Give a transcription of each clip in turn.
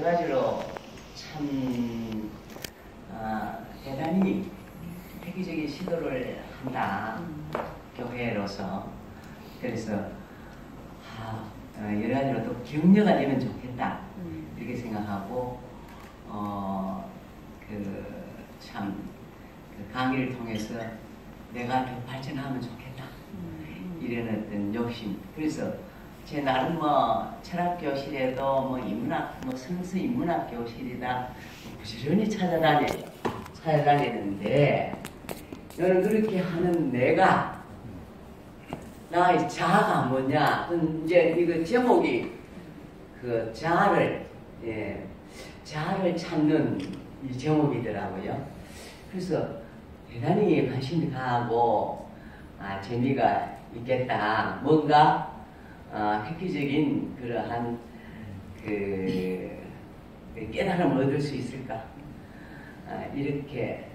그 가지로 참 아, 대단히 획기적인 시도를 한다 교회로서. 그래서 아, 어, 여러 가지로 또 격려가 되면 좋겠다. 이렇게 생각하고 어, 그참 그 강의를 통해서 내가 더 발전하면 좋겠다. 이런 어떤 욕심. 그래서 제 나름 뭐 철학 교실에도 뭐 인문학 뭐 선수 인문학 교실이다 부지런히 찾아다녀 찾아다니는데 너는 그렇게 하는 내가 나의 자아가 뭐냐 이제 이거 제목이 그 자아를 예, 자아를 찾는 이 제목이더라고요. 그래서 대단히 관심이 가고 아, 재미가 있겠다. 뭔가 어, 획기적인 그러한 그 깨달음을 얻을 수 있을까 아, 이렇게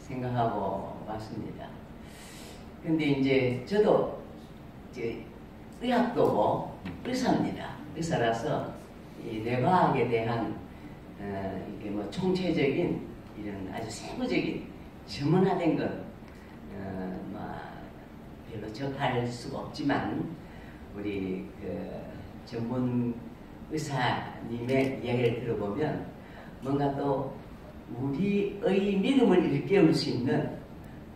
생각하고 왔습니다. 근데 이제 저도 이제 의학도고 의사입니다. 의사라서 이 뇌과학에 대한 어, 이게 뭐 총체적인 이런 아주 세부적인 전문화된 것 어, 뭐 별로 접할 수가 없지만 우리 그 전문 의사님의 이야기를 들어보면 뭔가 또 우리의 믿음을 일깨울 수 있는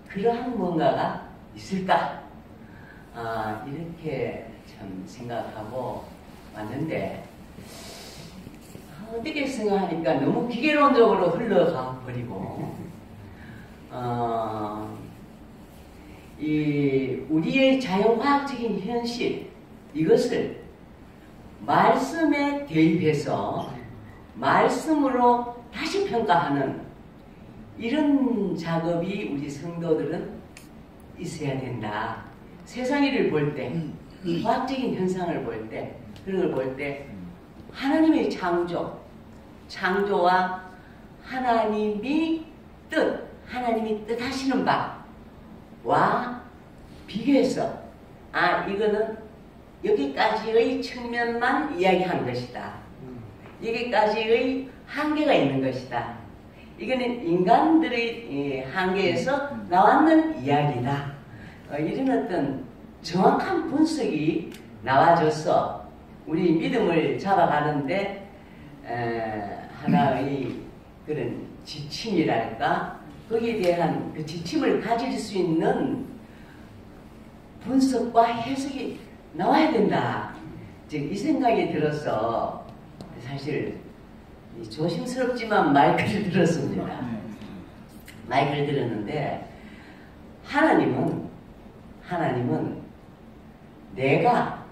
그러한 뭔가가 있을까? 아, 이렇게 참 생각하고 왔는데 어떻게 생각하니까 너무 기계론적으로 흘러가 버리고 어, 이 우리의 자연과학적인 현실 이것을 말씀에 대입해서 말씀으로 다시 평가하는 이런 작업이 우리 성도들은 있어야 된다. 세상 일을 볼 때, 과학적인 현상을 볼 때, 그런 걸 볼 때, 하나님의 창조, 창조와 하나님이 뜻, 하나님이 뜻하시는 바와 비교해서, 아, 이거는 여기까지의 측면만 이야기한 것이다. 여기까지의 한계가 있는 것이다. 이거는 인간들의 한계에서 나왔는 이야기다. 어, 이런 어떤 정확한 분석이 나와줘서 우리 믿음을 잡아가는데 하나의 그런 지침이랄까 거기에 대한 그 지침을 가질 수 있는 분석과 해석이 나와야 된다. 이 생각이 들어서 사실 조심스럽지만 마이크를 들었습니다. 마이크를 들었는데 하나님은 하나님은 내가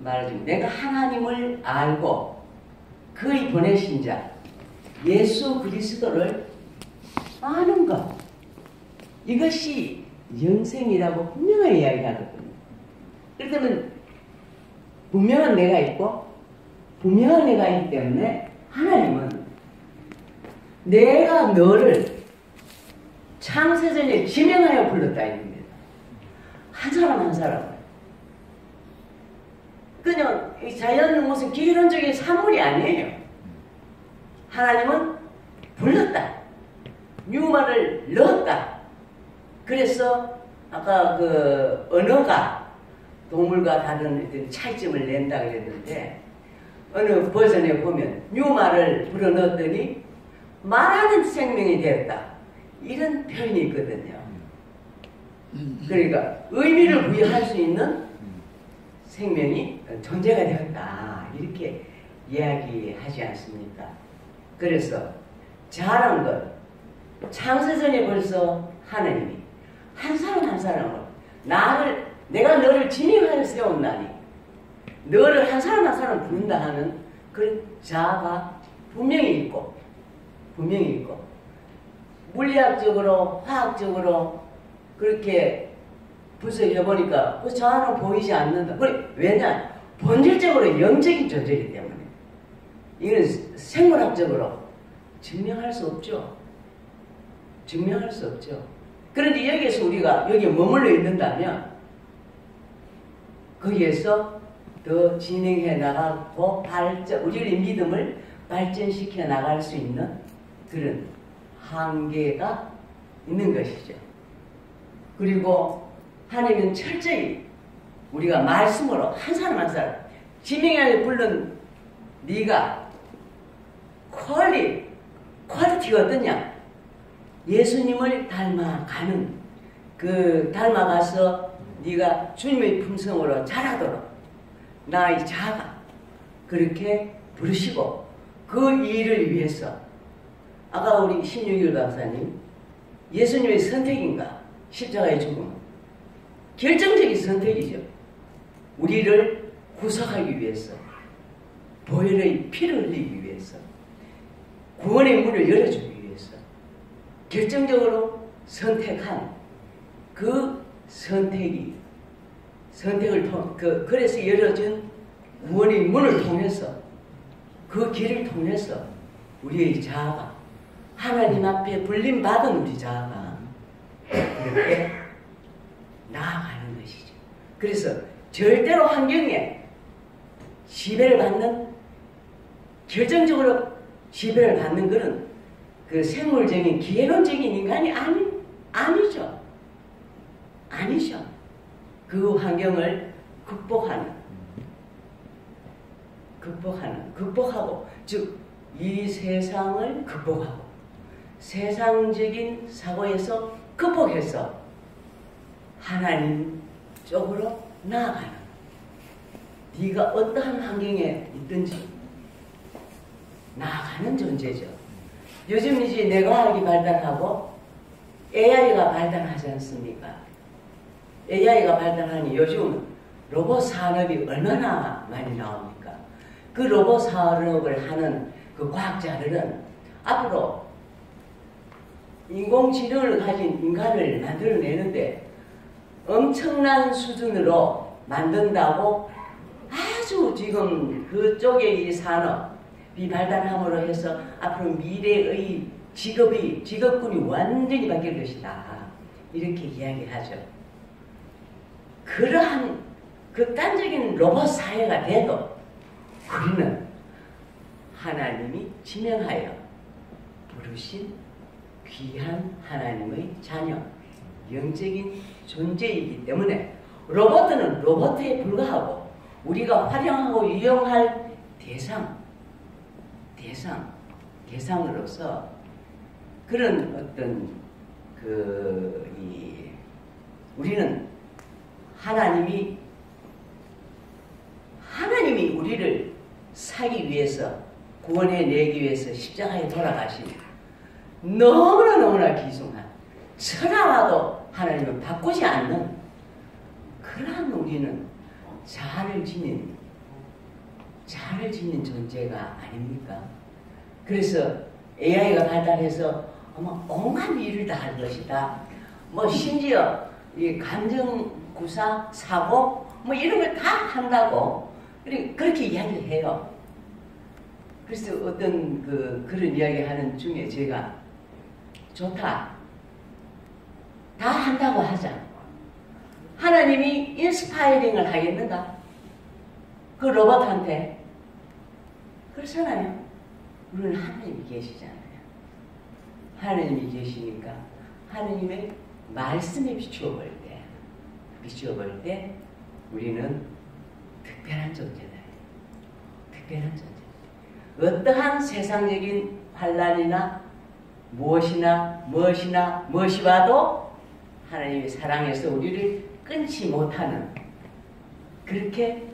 말하자면 내가 하나님을 알고 그의 보내신 자 예수 그리스도를 아는 것 이것이 영생이라고 분명하게 이야기하거든요. 그렇다면 분명한 내가 있고 분명한 내가 있기 때문에 하나님은 내가 너를 창세전에 지명하여 불렀다 이겁니다. 한 사람 한 사람을. 그냥 자연은 무슨 기계론적인 사물이 아니에요. 하나님은 불렀다. 뉴마를 넣었다. 그래서 아까 그 언어가 동물과 다른 차이점을 낸다 그랬는데 어느 버전에 보면 뉴마를 불어넣었더니 말하는 생명이 되었다. 이런 표현이 있거든요. 그러니까 의미를 부여할 수 있는 생명이 존재가 되었다. 이렇게 이야기하지 않습니까? 그래서 잘한 것, 창세전에 벌써 하나님이 한 사람 한 사람을 나를 내가 너를 지명하여 세웠나니 너를 한 사람 한 사람 부른다 하는 그런 자아가 분명히 있고 분명히 있고 물리학적으로 화학적으로 그렇게 분석해 보니까 그 자아는 보이지 않는다. 왜냐 본질적으로 영적인 존재이기 때문에 이건 생물학적으로 증명할 수 없죠. 증명할 수 없죠. 그런데 여기에서 우리가 여기에 머물러 있는다면 거기에서 더 진행해 나가고 발전, 우리의 믿음을 발전시켜 나갈 수 있는 그런 한계가 있는 것이죠. 그리고 하나님은 철저히 우리가 말씀으로 한 사람 한 사람 지명하에 불른 네가 퀄리 퀄리티가 어떠냐? 예수님을 닮아가는 그 닮아가서 네가 주님의 품성으로 자라도록 나의 자가 그렇게 부르시고 그 일을 위해서 아까 우리 신유길 박사님 예수님의 선택인가 십자가의 죽음 결정적인 선택이죠. 우리를 구속하기 위해서 보혈의 피를 흘리기 위해서 구원의 문을 열어주기 결정적으로 선택한 그 선택이 선택을 통 그, 그래서 열어준 구원의 문을 통해서 그 길을 통해서 우리의 자아가 하나님 앞에 불림 받은 우리 자아가 이렇게 나아가는 것이죠. 그래서 절대로 환경에 지배를 받는 결정적으로 지배를 받는 것은 그 생물적인 기회론적인 인간이 아니 아니죠. 아니죠. 그 환경을 극복하는 극복하는 극복하고 즉 이 세상을 극복하고 세상적인 사고에서 극복해서 하나님 쪽으로 나아가는 네가 어떠한 환경에 있든지 나아가는 존재죠. 요즘 이제 뇌과학이 발달하고 AI가 발달하지 않습니까? AI가 발달하니 요즘 로봇 산업이 얼마나 많이 나옵니까? 그 로봇 산업을 하는 그 과학자들은 앞으로 인공지능을 가진 인간을 만들어내는데 엄청난 수준으로 만든다고 아주 지금 그쪽의 이 산업 이 발달함으로 해서 앞으로 미래의 직업이, 직업군이 완전히 바뀔 것이다. 이렇게 이야기하죠. 그러한 극단적인 로봇 사회가 돼도 우리는 하나님이 지명하여 부르신 귀한 하나님의 자녀, 영적인 존재이기 때문에 로봇은 로봇에 불과하고 우리가 활용하고 이용할 대상, 대상, 대상으로서 그런 어떤 그, 이, 우리는 하나님이, 하나님이 우리를 사기 위해서 구원해 내기 위해서 십자가에 돌아가신 너무나 너무나 기중한 천하와도 하나님을 바꾸지 않는 그러한 우리는 자아를 지닌 자아를 지닌 존재가 아닙니까? 그래서 AI가 발달해서 아마 온갖 일을 다 할 것이다. 뭐 심지어 이 감정 구사 사고 뭐 이런 걸 다 한다고 그렇게 이야기를 해요. 그래서 어떤 그 그런 이야기 하는 중에 제가 좋다. 다 한다고 하자. 하나님이 인스파이링을 하겠는가? 그 로봇한테. 그렇잖아요. 우리는 하나님이 계시잖아요. 하나님이 계시니까 하나님의 말씀에 비추어 볼 때, 비추어 볼 때 우리는 특별한 존재다. 특별한 존재. 어떠한 세상적인 환란이나 무엇이나 무엇이나 무엇이 와도 하나님의 사랑에서 우리를 끊지 못하는 그렇게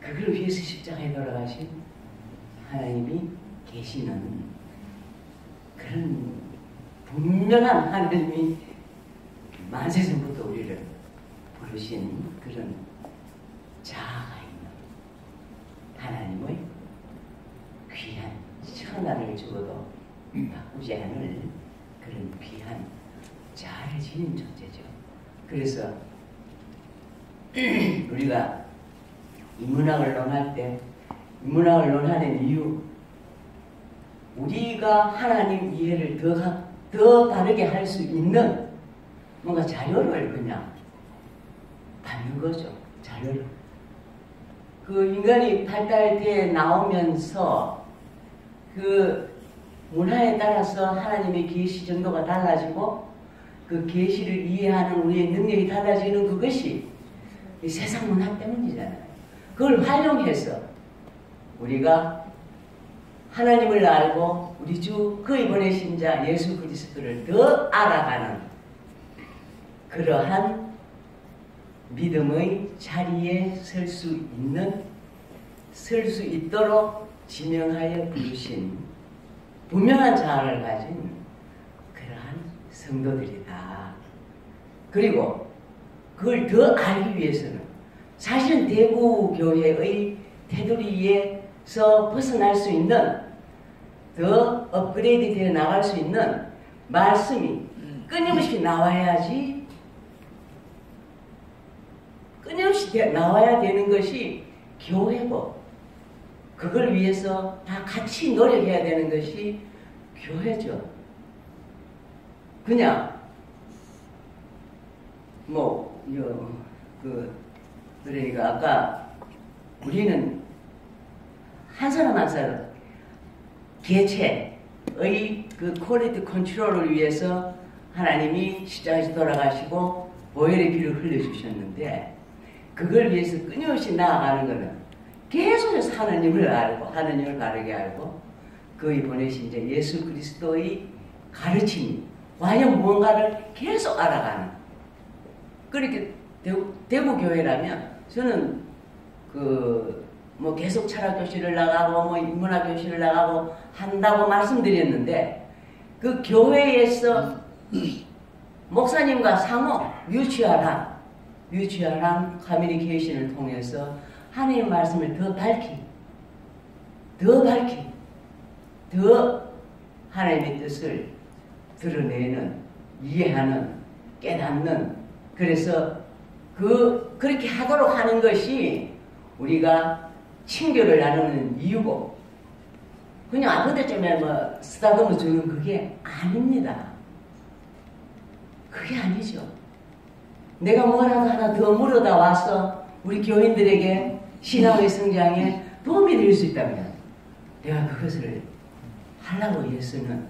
그걸 위해서 십자가에 돌아가신 하나님이 계시는 그런 분명한 하나님이 만세전부터 우리를 부르신 그런 자아가 있는 하나님의 귀한 천하를 죽어도 바꾸지 않을 그런 귀한 자아를 지닌 존재죠. 그래서 우리가 인문학을 논할 때인 문학을 논하는 이유 우리가 하나님 이해를 더, 더 바르게 할 수 있는 뭔가 자료를 그냥 받는 거죠. 자료를. 그 인간이 발달돼 나오면서 그 문화에 따라서 하나님의 계시 정도가 달라지고 그 계시를 이해하는 우리의 능력이 달라지는 그것이 이 세상 문화 때문이잖아요. 그걸 활용해서 우리가 하나님을 알고 우리 주 그의 보내신 자 예수 그리스도를 더 알아가는 그러한 믿음의 자리에 설 수 있는 설 수 있도록 지명하여 부르신 분명한 자아를 가진 그러한 성도들이다. 그리고 그걸 더 알기 위해서는 사실은 대구 교회의 테두리에 서 벗어날 수 있는 더 업그레이드 되어 나갈 수 있는 말씀이 끊임없이 나와야지 끊임없이 되- 나와야 되는 것이 교회고 그걸 위해서 다 같이 노력해야 되는 것이 교회죠. 그냥 뭐, 요, 그, 그러니까 아까 우리는 한 사람 한 사람 개체의 그 퀄리티 컨트롤을 위해서 하나님이 십자가에서 돌아가시고 보혈의 피를 흘려주셨는데 그걸 위해서 끊임없이 나아가는 것은 계속해서 하나님을 알고 하나님을 바르게 알고 그의 보내신 이제 예수 그리스도의 가르침이 과연 무언가를 계속 알아가는. 그렇게 대구, 대구 교회라면 저는 그 뭐 계속 철학 교실을 나가고 뭐 인문학 교실을 나가고 한다고 말씀드렸는데 그 교회에서 목사님과 상호 뮤추얼한 뮤추얼한 커뮤니케이션을 통해서 하나님의 말씀을 더 밝히 더 밝히 더 하나님의 뜻을 드러내는 이해하는 깨닫는 그래서 그 그렇게 하도록 하는 것이 우리가 친교를 나누는 이유고 그냥 아무 데쯤에 뭐 쓰다듬어 주는 그게 아닙니다. 그게 아니죠. 내가 뭐라도 하나 더 물어다 와서 우리 교인들에게 신앙의 성장에 도움이 될 수 있다면 내가 그것을 하려고 했으면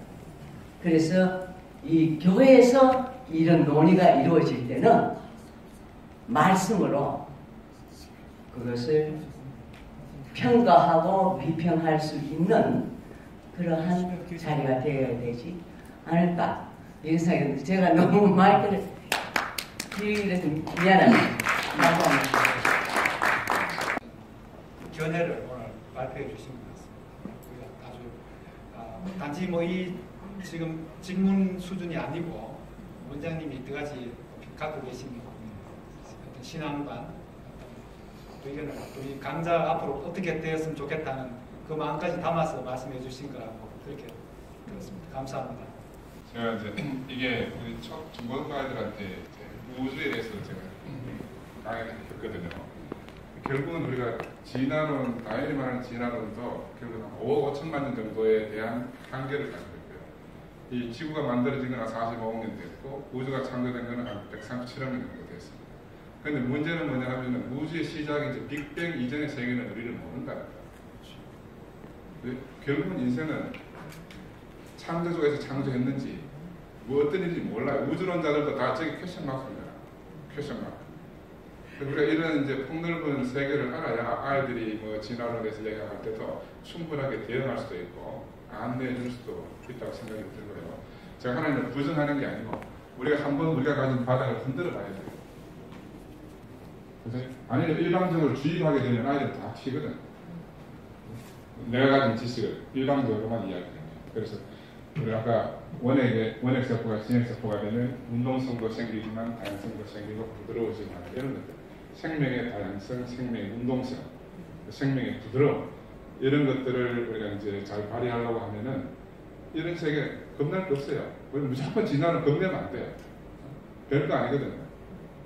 그래서 이 교회에서 이런 논의가 이루어질 때는 말씀으로 그것을 평가하고 비평할 수 있는 그러한 자리가 되어야 되지 않을까 이런 생각이 듭니다. 제가 너무 마이크를 길게 좀 미안합니다. 견해를 오늘 발표해 주신 것 같습니다. 아주 아, 단지 뭐 이 지금 질문 수준이 아니고 원장님이 두 가지 갖고 계신 어떤 신앙관 의견을 우리 강자 앞으로 어떻게 되었으면 좋겠다는 그 마음까지 담아서 말씀해 주신 거라고 그렇게 들었습니다. 감사합니다. 제가 이제 이게 우리 첫 이제 우주에 대해서 제가 강의를 했거든요. 결국은 우리가 진화론, 다이어리 말하는 진화론도 결국 한 5억 5천만 년 정도에 대한 한계를 가지고 있고요. 이 지구가 만들어진 건한 45억 년 됐고 우주가 창조된 건 한 137억 년 정도 그런데 문제는 뭐냐 하면 우주의 시작이 이제 빅뱅 이전의 세계는 거예요. 근데 결국은 인생은 창조주에서 창조했는지 뭐 어떤 일인지 몰라요. 우주론자들도 다 저기 퀘션 마크입니다. 퀘션 마크. 우리가 이런 이제 폭넓은 세계를 알아야 아이들이 뭐 진화론에서 얘기할 때도 충분하게 대응할 수도 있고 안내해 줄 수도 있다고 생각이 들고요. 제가 하나님을 부정하는 게 아니고 우리가 한번 우리가 가진 바닥을 흔들어 봐야 돼요. 아니면 일방적으로 주입하게 되면 아이들은 다 튀거든. 내가 가진 지식을 일방적으로만 이야기하는 거예요. 그래서 우리 아까 원액, 원액 세포가 진액 세포가 되면 운동성도 생기지만 다양성도 생기고 부드러워지고 하는 이런 것들. 생명의 다양성, 생명의 운동성, 생명의 부드러움 이런 것들을 우리가 이제 잘 발휘하려고 하면은 이런 세계 겁날 게 없어요. 우리 무조건 진화는 겁내면 안 돼요. 별거 아니거든요.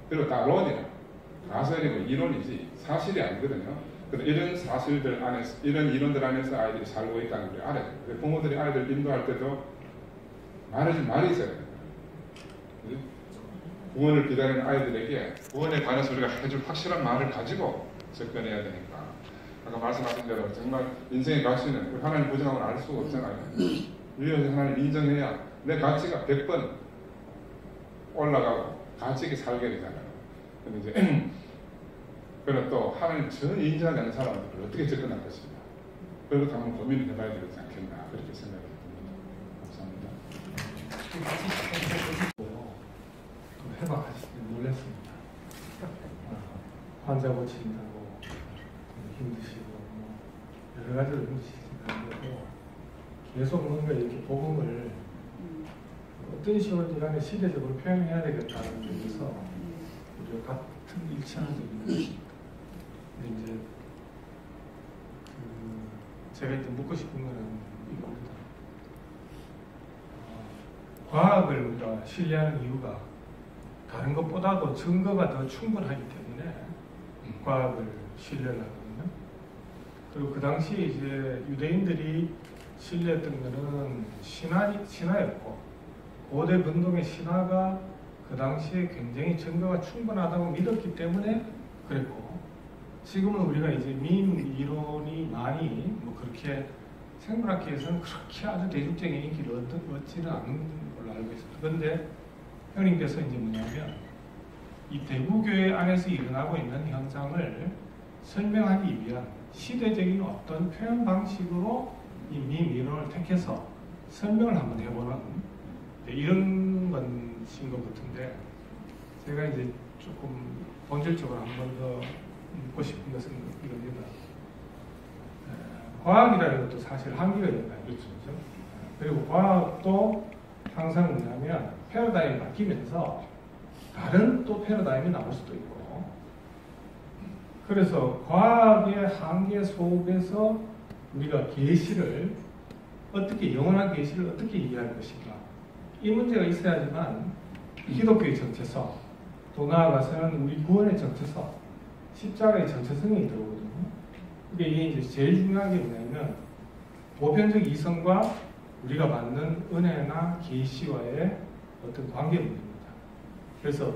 그리고 다 론이라 가설이고 이론이지 사실이 아니거든요. 근데 이런 사실들 안에서 이런 이론들 안에서 아이들이 살고 있다는 걸 알아야 돼요. 부모들이 아이들 인도할 때도 말해줄 말이. 그지? 구원을 기다리는 아이들에게 구원에 관해서 우리가 해줄 확실한 말을 가지고 접근해야 되니까 아까 말씀하신 대로 정말 인생의 가치는 하나님 보증하고는 알 수가 없잖아요. 유일하게 하나님 인정해야 내 가치가 100번 올라가고 가치 있게 살게 되잖아요. 근데 이제 그럼 또 하나님 전혀 인정하지 않는 사람들을 어떻게 접근할 것인가. 그것도 한번 고민을 해봐야 되지 않겠나 그렇게 생각이 듭니다. 감사합니다. 또 해방하시길 놀랐습니다. 아, 환자 고친다고 힘드시고 뭐 여러 가지로 힘드시는데도 계속 뭔가 이렇게 복음을 어떤 식으로든 간에 시대적으로 표현해야 되겠다는 점에서 우리가 같은 일치하는 것입니다. 근데 이제 그 제가 일단 묻고 싶은 거는 이겁니다. 어, 과학을 우리가 신뢰하는 이유가 다른 것보다도 증거가 더 충분하기 때문에 과학을 신뢰를 하거든요. 그리고 그 당시에 이제 유대인들이 신뢰했던 것은 신화, 신화였고 고대 근동의 신화가 그 당시에 굉장히 증거가 충분하다고 믿었기 때문에 그랬고 지금은 우리가 이제 민 이론이 많이 뭐 그렇게 생물학계에서는 그렇게 아주 대중적인 인기를 얻, 얻지는 않는 걸로 알고 있습니다. 그런데 형님께서 이제 뭐냐면 이 대구교회 안에서 일어나고 있는 현상을 설명하기 위한 시대적인 어떤 표현 방식으로 이 미미론을 택해서 설명을 한번 해보는 네, 이런 것인 것 같은데 제가 이제 조금 본질적으로 한 번 더 묻고 싶은 것은 이겁니다. 에, 과학이라는 것도 사실 한계가 있는 거 아니죠? 그렇죠? 그리고 과학도 항상 뭐냐면 패러다임이 바뀌면서 다른 또 패러다임이 나올 수도 있고 그래서 과학의 한계 속에서 우리가 계시를 어떻게 영원한 계시를 어떻게 이해할 것인가 이 문제가 있어야지만 기독교의 정체성 또 나아가서는 우리 구원의 정체성 십자가의 정체성이 들어오거든요. 이게 이제 제일 중요한 게 뭐냐면 보편적 이성과 우리가 받는 은혜나 계시와의 어떤 관계 문제입니다. 그래서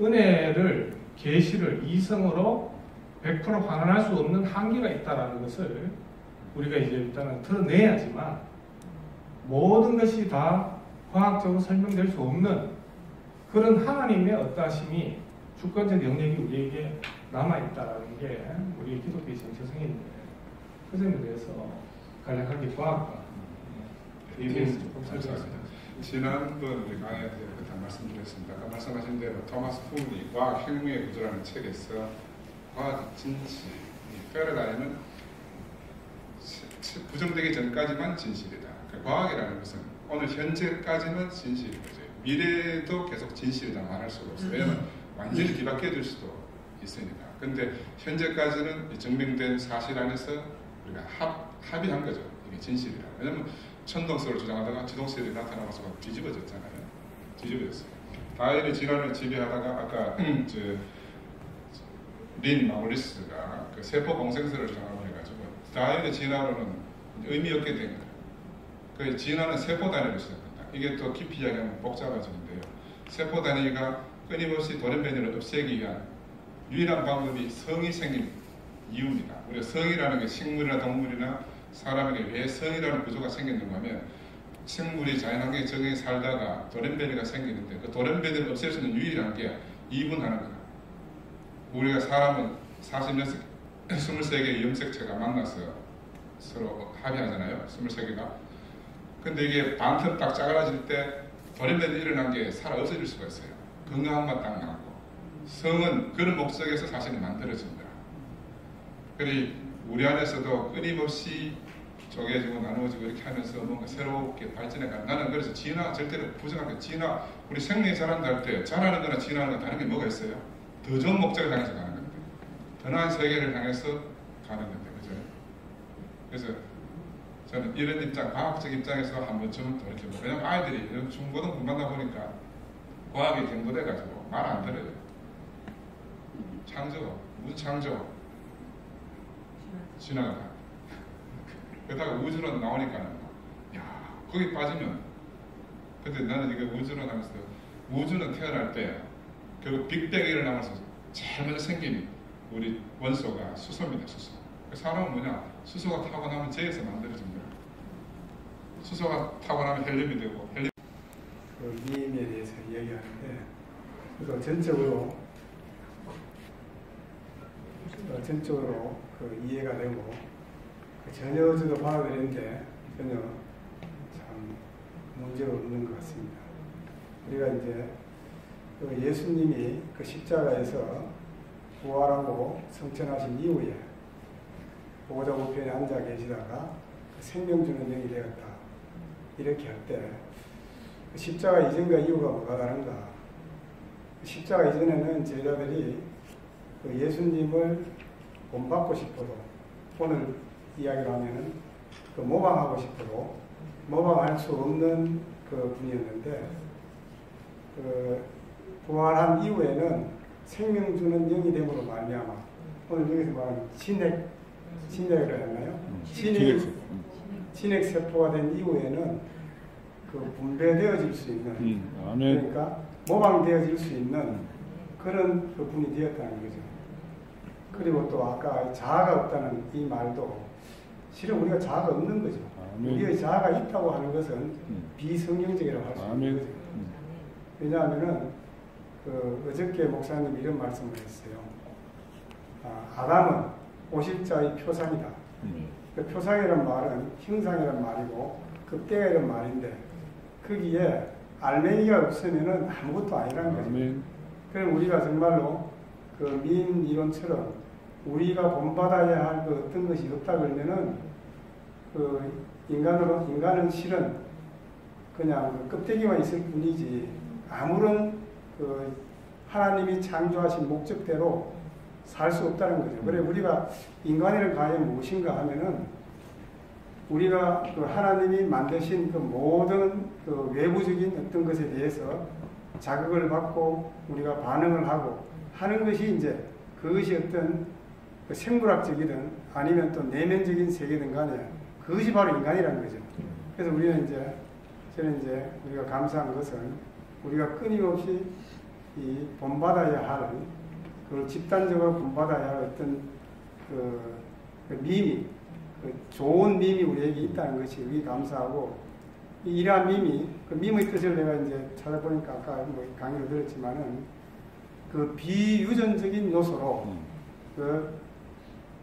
은혜를 계시를 이성으로 100% 환원할 수 없는 한계가 있다라는 것을 우리가 이제 일단은 드러내야지만 모든 것이 다 과학적으로 설명될 수 없는 그런 하나님의 어떠하심이 주권적 영역이 우리에게 남아있다라는 게 우리 기독교의 정체성인데 그 점에 대해서 간략하게 과학과 에 대해서 조금 설명했습니다. 지난번 우리 강의에 대해서 다 말씀드렸습니다. 아까 말씀하신 대로 토마스 푸니 과학 혁명의 구조라는 책에서 과학 진실, 이 패러다임은 부정되기 전까지만 진실이다. 그러니까 과학이라는 것은 오늘 현재까지는 진실인 거죠. 미래도 계속 진실이다 말할 수가 없어요. 왜냐하면 완전히 뒤바뀌어질 수도 있으니까. 근데 현재까지는 증명된 사실 안에서 우리가 합, 합의한 거죠. 이게 진실이라. 왜냐하면 천동설을 주장하다가 지동설이 나타나서 뒤집어졌잖아요. 뒤집어졌어요. 다윈의 진화를 지배하다가 아까 저 린 마울리스가 그 세포 공생설을 주장하고 해가지고 다윈의 진화로는 의미 없게 된 거예요. 그 진화는 세포 단위로 시작한다. 이게 또 깊이 이야기하면 복잡해지는데요. 세포 단위가 끊임없이 돌연변이를 없애기 위한 유일한 방법이 성이 생긴 이유입니다. 우리가 성이라는 게 식물이나 동물이나 사람에게 왜 성이라는 구조가 생겼는가 하면 생물이 자연환경에 적응해 살다가 돌연변이가 생기는데 그 돌연변이를 없앨 수 있는 유일한 게 이분하는 거다. 우리가 사람은 46, 23개의 염색체가 만나서 서로 합의하잖아요. 23개가. 근데 이게 반틈 딱 짜그라질 때 돌연변이 일어난 게 살아 없어질 수가 있어요. 건강한 딱 나고. 성은 그런 목적에서 사실은 만들어진다. 그리 우리 안에서도 끊임없이 쪼개지고 나누어지고 이렇게 하면서 뭔가 새롭게 발전해 가 나는 그래서 진화 절대로 부정하게 진화 우리 생명이 자란다 할 때 자라는 거나 진화하는 건 다른 게 뭐가 있어요? 더 좋은 목적을 향해서 가는 건데 더 나은 세계를 향해서 가는 건데 그죠? 그래서 저는 이런 입장 과학적 입장에서 한 번쯤 더 이렇게 왜냐면 아이들이 중고등 공부하다 보니까 과학이 경도돼 가지고 말 안 들어요. 창조 무슨 창조? 지나가. 그러다가 우주론 나오니까 야 거기 빠지면. 근데 나는 이거 우주론 하면서 우주는 태어날 때 결국 빅뱅이 일어나면서 제일 먼저 생긴 우리 원소가 수소입니다 수소. 그 사람은 뭐냐? 수소가 타고 나면 재에서 만들어진 거야. 수소가 타고 나면 헬륨이 되고 헬륨 그 미임에 대해서 이야기하는데 그래서 전적으로 어, 전적으로 그 이해가 되고 그 전혀 저도 받아들이는데 전혀 참 문제가 없는 것 같습니다. 우리가 이제 그 예수님이 그 십자가에서 부활하고 성천하신 이후에 보호자 우편에 앉아 계시다가 그 생명 주는 영이 되었다. 이렇게 할때 그 십자가 이전과 이후가 뭐가 다른가? 그 십자가 이전에는 제자들이 그 예수님을 본받고 싶어도 오늘 이야기로 하면은 그 모방하고 싶어도 모방할 수 없는 그 분이었는데 그 부활한 이후에는 생명 주는 영이 됨으로 말미암아 오늘 여기서 말하는 진액 진액이라 했나요? 진액 진액 세포가 된 이후에는 그 분배되어질 수 있는 음, 아멘. 그러니까 모방되어질 수 있는 그런 그 분이 되었다는 거죠. 그리고 또 아까 자아가 없다는 이 말도 실은 우리가 자아가 없는 거죠. 아멘. 우리의 자아가 있다고 하는 것은 음. 비성경적이라고 할 수 있는 아멘. 거죠. 음. 왜냐하면은 그 어저께 목사님 이런 말씀을 했어요. 아, 아담은 오십자의 표상이다. 음. 그 표상이란 말은 형상이란 말이고 극대가 이란 말인데 거기에 알맹이가 없으면은 아무것도 아니라는 거죠. 그럼 우리가 정말로 그 미인 이론처럼 우리가 본받아야 할 그 어떤 것이 없다 그러면은 그 인간으로 인간은 실은 그냥 그 껍데기만 있을 뿐이지 아무런 그 하나님이 창조하신 목적대로 살 수 없다는 거죠. 그래 우리가 인간이란 과연 무엇인가 하면은 우리가 그 하나님이 만드신 그 모든 그 외부적인 어떤 것에 대해서 자극을 받고 우리가 반응을 하고 하는 것이 이제 그것이 어떤 그 생물학적이든 아니면 또 내면적인 세계든 간에 그것이 바로 인간이라는 거죠. 그래서 우리는 이제 저는 이제 우리가 감사한 것은 우리가 끊임없이 이 본받아야 할, 그 집단적으로 본받아야 할 어떤 그, 그 미미, 그 좋은 밈이 우리에게 있다는 것이 우리 감사하고 이 이러한 밈이 그 밈의 뜻을 내가 이제 찾아보니까 아까 뭐 강의를 들었지만은 그 비유전적인 요소로 음. 그,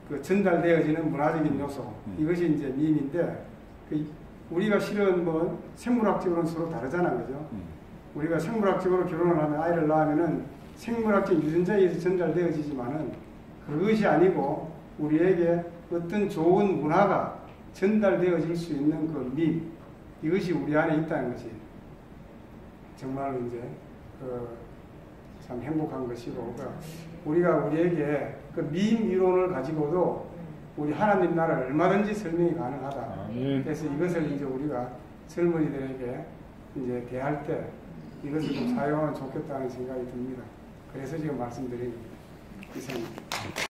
그 전달되어지는 문화적인 요소 음. 이것이 이제 밈인데 그 우리가 실은 뭐 생물학적으로는 서로 다르잖아요, 그죠? 음. 우리가 생물학적으로 결혼을 하면 아이를 낳으면은 생물학적 유전자에 의해서 전달되어지지만은 그것이 아니고 우리에게 어떤 좋은 문화가 전달되어질 수 있는 그 밈, 이것이 우리 안에 있다는 것이 정말로 이제 그 참 행복한 것이고 그러니까 우리가 우리에게 그밈 이론을 가지고도 우리 하나님 나라를 얼마든지 설명이 가능하다. 그래서 이것을 이제 우리가 젊은이들에게 이제 대할 때 이것을 좀 사용하면 좋겠다는 생각이 듭니다. 그래서 지금 말씀드린. 이상입니다.